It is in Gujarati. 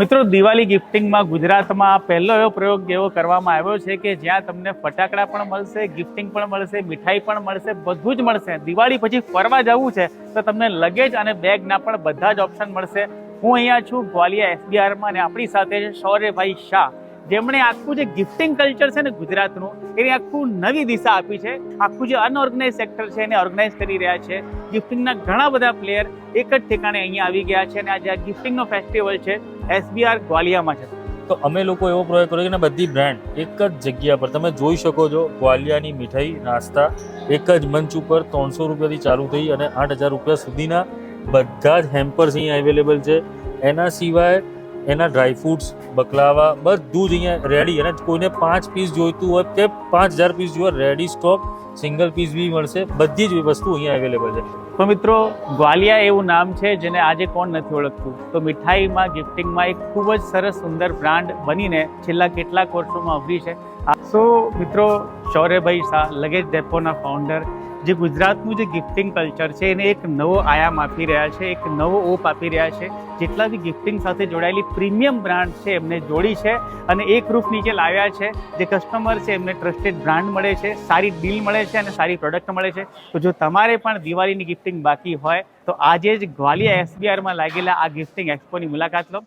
મિત્રો, દિવાળી ગિફ્ટિંગમાં ગુજરાતમાં પહેલો એવો પ્રયોગ એવો કરવામાં આવ્યો છે કે જ્યાં તમને ફટાકડા પણ મળશે, ગિફ્ટિંગ પણ મળશે, મીઠાઈ પણ મળશે, બધું જ મળશે. દિવાળી પછી ફરવા જવું છે તો તમને લગેજ અને બેગના પણ બધા જ ઓપ્શન મળશે. હું અહીંયા છું, ગ્વાલિયા એસબીઆરમાં અને આપણી સાથે છે શૌર્યભાઈ શાહ. જેમણે આખું જે ગિફ્ટિંગ કલ્ચર છે ને ગુજરાતનું, એની આખું નવી દિશા આપી છે. આખું જે અનઓર્ગેનાઇઝ સેક્ટર છે એને ઓર્ગેનાઇઝ કરી રહ્યા છે. ગિફ્ટિંગના ઘણા બધા પ્લેયર એક જ ઠેકાણે અહીંયા આવી ગયા છે અને આજે આ ગિફ્ટિંગનો ફેસ્ટિવલ છે. એસબીઆર ગ્વાલિયામાં છે. તો અમે લોકો એવો પ્રયોગ કર્યો કે ને બધી બ્રાન્ડ એક જ જગ્યા પર તમે જોઈ શકો છો ગ્વાલિયાની મીઠાઈ, નાસ્તા, એક જ મંચ ઉપર ત્રણસો રૂપિયાથી ચાલુ થઈ અને આઠ હજાર રૂપિયા સુધીના બધા જ હેમ્પર્સ અહીંયા અવેલેબલ છે. એના સિવાય એના ડ્રાય ફ્રૂટ્સ બકલાવા બધું જ અહીંયા રેડી અને કોઈને પાંચ પીસ જોઈતું હોય કે પાંચ હજાર પીસ જોઈએ રેડી સ્ટોક સિંગલ પીસ બી મળશે. બધી જ વસ્તુ અહીંયા અવેલેબલ છે. તો મિત્રો, ગ્વાલિયા એવું નામ છે જેને આજે કોણ નથી ઓળખતું? તો મીઠાઈમાં ગિફ્ટિંગમાં એક ખૂબ જ સરસ સુંદર બ્રાન્ડ બનીને છેલ્લા કેટલાક વર્ષોમાં ઉભરી છે. સો મિત્રો, શૌર્યભાઈ શાહ લગેજ ડેપોના ફાઉન્ડર જે ગુજરાતનું જે ગિફ્ટિંગ કલ્ચર છે, એને એક નવો આયામ આપી રહ્યા છે, એક નવો ઓપ આપી રહ્યા છે. જેટલા બી ગિફ્ટિંગ સાથે જોડાયેલી પ્રીમિયમ બ્રાન્ડ છે, એમને જોડી છે અને એક રૂફ નીચે લાવ્યા છે. જે કસ્ટમર છે, એમને ટ્રસ્ટેડ બ્રાન્ડ મળે છે, સારી ડીલ મળે છે અને સારી પ્રોડક્ટ મળે છે. તો જો તમારે પણ દિવાળીની ગિફ્ટિંગ બાકી હોય, તો આજે જ ગ્વાલિયા એસબીઆરમાં લાગેલા આ ગિફ્ટિંગ એક્સપોની મુલાકાત લો.